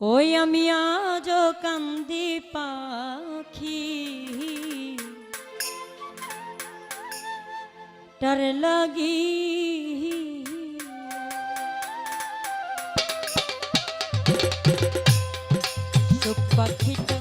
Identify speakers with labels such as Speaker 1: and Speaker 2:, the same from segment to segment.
Speaker 1: ওই আমি আজ কান্দি পাখি। টার লাগি। পাখিটা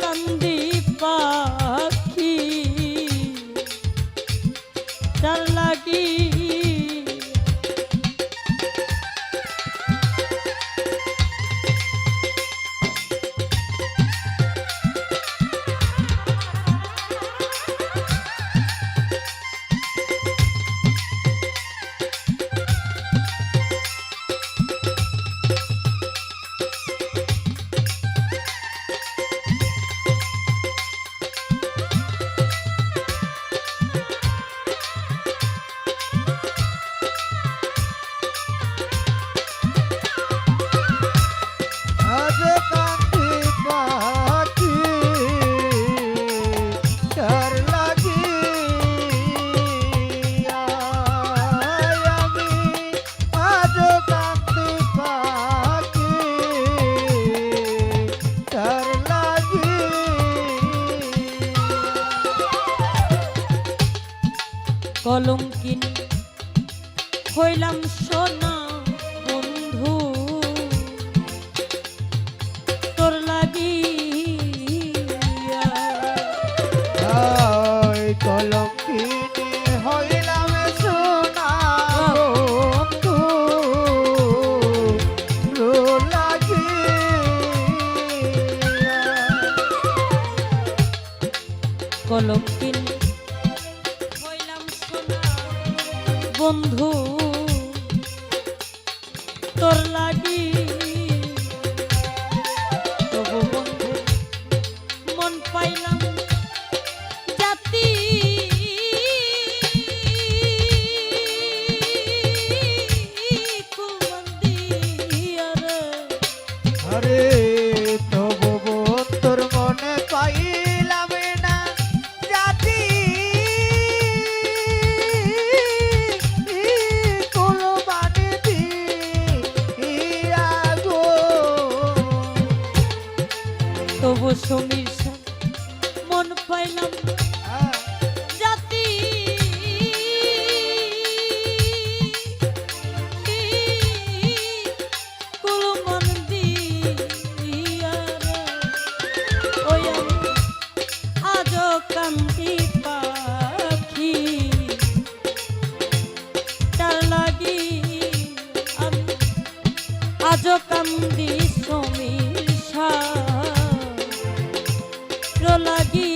Speaker 1: কান্দি পা কলঙ্কিন। হইলাম সোনা বন্ধু তোর লাগি
Speaker 2: কল বন্ধু
Speaker 1: তোর লাগি। তবু বন্ধু মন পাইলাম জাতি। কুমন্দিয়ার। vos sommets. লাগি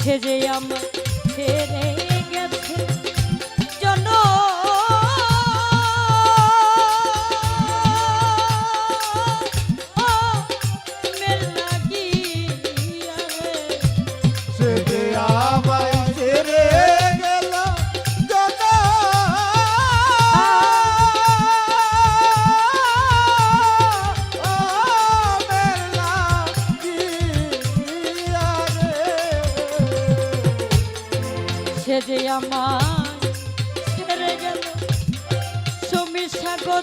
Speaker 1: গেছে যে আমার ছেড়ে আমার ছেড়ে গেল। সুমি সাগর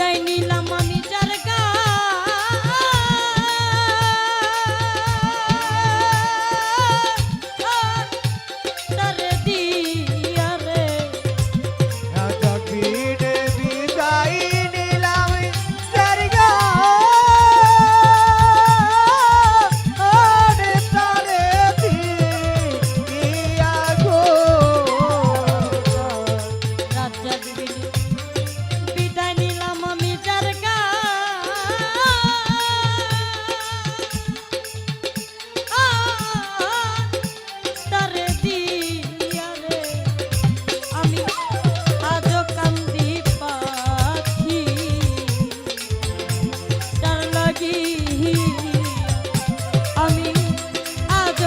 Speaker 1: বিদায় নিলাম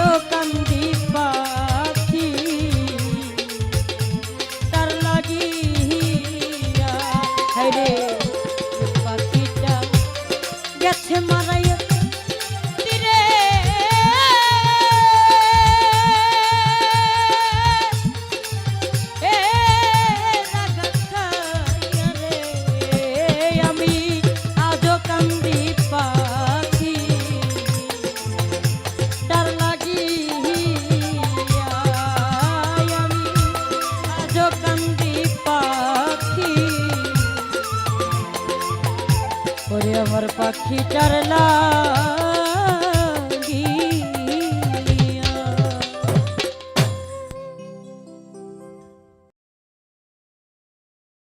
Speaker 1: লোক আমার পাখি টারলা।